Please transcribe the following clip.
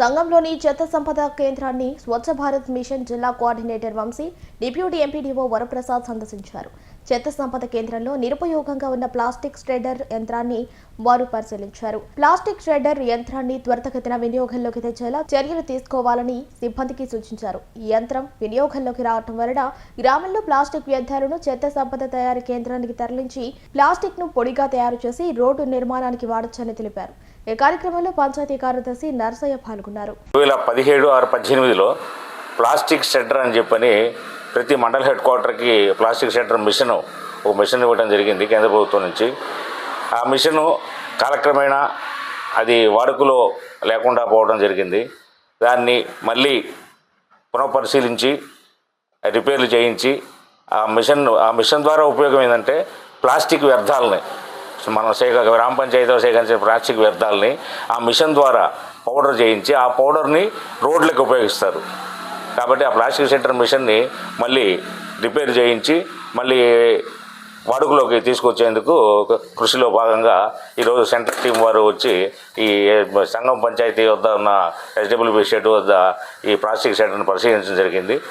సంఘంలోని చెత్త సంపద కేంద్రాన్ని స్వచ్ఛ భారత్ మిషన్ జిల్లా coordinator Vamsi deputy MPDO Varaprasad సందర్శించారు. చెత్త సంపద కేంద్రంలో నిరుపయోగంగా ఉన్న ప్లాస్టిక్ స్ట్రెడర్ యంత్రాన్ని వారు పరిశీలించారు. ప్లాస్టిక్ స్ట్రెడర్ యంత్రాన్ని త్వరితగతిన వినియోగంలోకి తెచ్చేలా చర్యలు తీసుకోవాలని సిబ్బందికి సూచించారు. ఈ యంత్రం వినియోగంలోకి రావటం వలన గ్రామంలో ప్లాస్టిక్ వ్యర్థాలను చెత్త సంపద తయారీ కేంద్రానికి తరలించి ప్లాస్టిక్ను పొడిగా తయారు చేసి రోడ్డు నిర్మాణానికి వాడొచ్చని తెలిపారు. ఈ కార్యక్రమంలో పంచాయతీ కార్యదర్శి నర్సయ్య పాల్గొన్నారు. పదిహేడు ఆరు పద్దెనిమిదిలో ప్లాస్టిక్ షెటర్ అని చెప్పని ప్రతి మండల హెడ్ క్వార్టర్కి ప్లాస్టిక్ సెంటర్ మిషన్ ఒక మిషన్ ఇవ్వడం జరిగింది కేంద్ర ప్రభుత్వం నుంచి. ఆ మిషను కాలక్రమేణా అది వాడుకలో లేకుండా పోవడం జరిగింది. దాన్ని మళ్ళీ పునఃపరిశీలించి రిపేర్లు చేయించి ఆ మిషన్ ఆ మిషన్ ద్వారా ఉపయోగం ఏంటంటే ప్లాస్టిక్ వ్యర్థాలని మనం సేక గ్రామ పంచాయతీలో సేకరించిన ప్లాస్టిక్ వ్యర్థాలని ఆ మిషన్ ద్వారా పౌడర్ చేయించి ఆ పౌడర్ని రోడ్లకు ఉపయోగిస్తారు. కాబట్టి ఆ ప్లాస్టిక్ సెంటర్ మిషన్ని మళ్ళీ రిపేర్ చేయించి మళ్ళీ వాడుకలోకి తీసుకొచ్చేందుకు కృషిలో భాగంగా ఈరోజు సెంటర్ టీం వారు వచ్చి ఈ సంఘం పంచాయతీ వద్ద ఉన్న ఎస్డబ్ల్యూబీ షెడ్ వద్ద ఈ ప్లాస్టిక్ సెంటర్ను పరిశీలించడం జరిగింది.